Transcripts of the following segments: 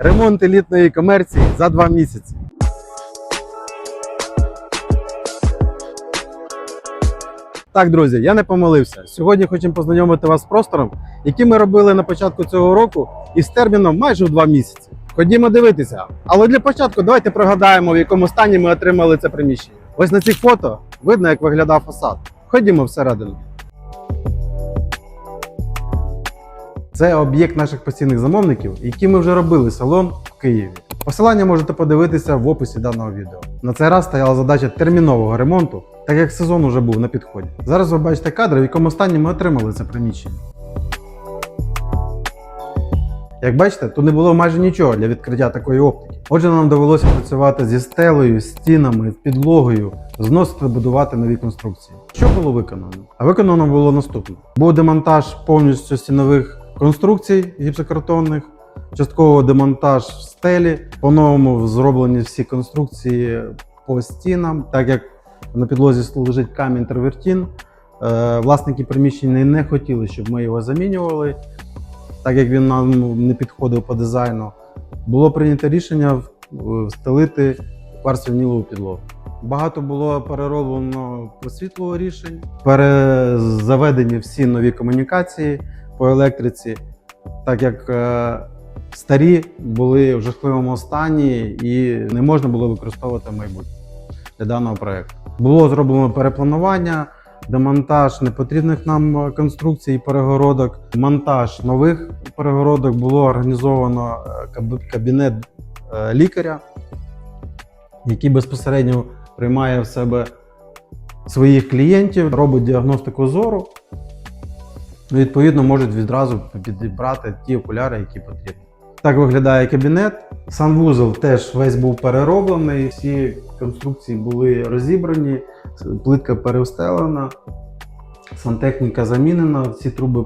Ремонт елітної комерції за два місяці. Так, друзі, я не помилився. Сьогодні хочемо познайомити вас з простором, який ми робили на початку цього року і з терміном майже в два місяці. Ходімо дивитися. Але для початку давайте пригадаємо, в якому стані ми отримали це приміщення. Ось на цих фото видно, як виглядав фасад. Ходімо всередину. Це об'єкт наших постійних замовників, які ми вже робили салон в Києві. Посилання можете подивитися в описі даного відео. На цей раз стояла задача термінового ремонту, так як сезон уже був на підході. Зараз ви бачите кадри, в якому стані ми отримали це приміщення. Як бачите, тут не було майже нічого для відкриття такої оптики. Отже, нам довелося працювати зі стелею, стінами, підлогою, зносити будувати нові конструкції. Що було виконано? А виконано було наступне: був демонтаж повністю стінових конструкцій гіпсокартонних, частково демонтаж стелі, по-новому зроблені всі конструкції по стінам, так як на підлозі лежить камінь травертін. Е, Власники приміщення не хотіли, щоб ми його замінювали, так як він нам не підходив по дизайну. Було прийнято рішення встелити кварцевнілову підлогу. Багато було перероблено по світлу рішень, перезаведені всі нові комунікації по електриці, так як е, старі були в жахливому стані і не можна було використовувати в майбутньому для даного проєкту. Було зроблено перепланування, демонтаж непотрібних нам е, конструкцій і перегородок, монтаж нових перегородок, було організовано е, кабінет лікаря, який безпосередньо приймає в себе своїх клієнтів, робить діагностику зору. Відповідно, можуть відразу підібрати ті окуляри, які потрібні. Так виглядає кабінет. Санвузол теж весь був перероблений, всі конструкції були розібрані, плитка перевстелена, сантехніка замінена, всі труби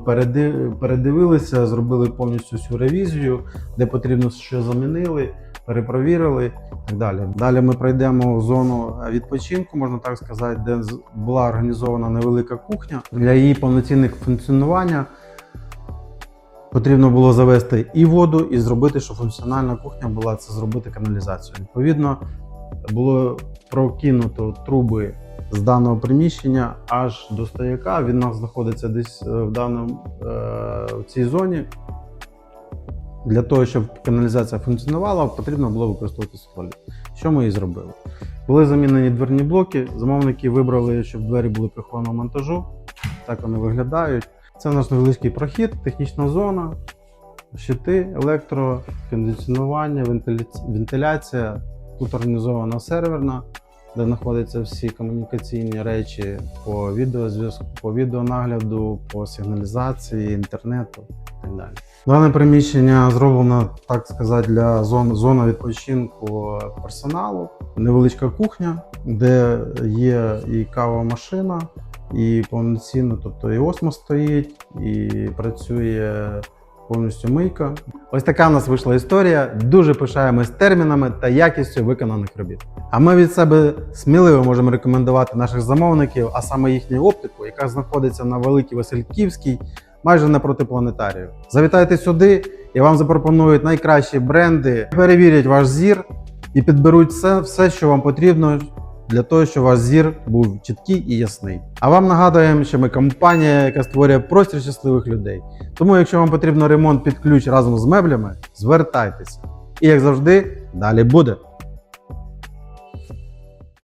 передивилися, зробили повністю всю ревізію, де потрібно що замінили, перепровірили і так далі. Далі ми пройдемо в зону відпочинку, можна так сказати, де була організована невелика кухня. Для її повноцінних функціонування потрібно було завести і воду, і зробити, щоб функціональна кухня була це зробити каналізацію. Відповідно, було прокинуто труби з даного приміщення аж до стояка. Він нас знаходиться десь е, в даному е, в цій зоні. Для того, щоб каналізація функціонувала, потрібно було використовувати солі. Що ми і зробили? Були замінені дверні блоки. Замовники вибрали, щоб двері були прихованого монтажу. Так вони виглядають. Це наш невеличкий прохід, технічна зона, щити, електро, кондиціонування, вентиляція. Тут організована серверна, де знаходяться всі комунікаційні речі по відеозв'язку, по відеонагляду, по сигналізації, інтернету і так далі. Дане приміщення зроблено, так сказати, для зон, зони відпочинку персоналу. Невеличка кухня, де є і кава машина, і повноцінно, тобто і осмо стоїть, і працює повністю мийка. Ось така в нас вийшла історія. Дуже пишаємось термінами та якістю виконаних робіт. А ми від себе сміливо можемо рекомендувати наших замовників, а саме їхню оптику, яка знаходиться на Великій Васильківській, майже напроти планетарію. Завітайте сюди і вам запропонують найкращі бренди, перевірять ваш зір і підберуть все, все, що вам потрібно для того, щоб ваш зір був чіткий і ясний. А вам нагадуємо, що ми компанія, яка створює простір щасливих людей. Тому, якщо вам потрібно ремонт під ключ разом з меблями, звертайтеся. І як завжди, далі буде.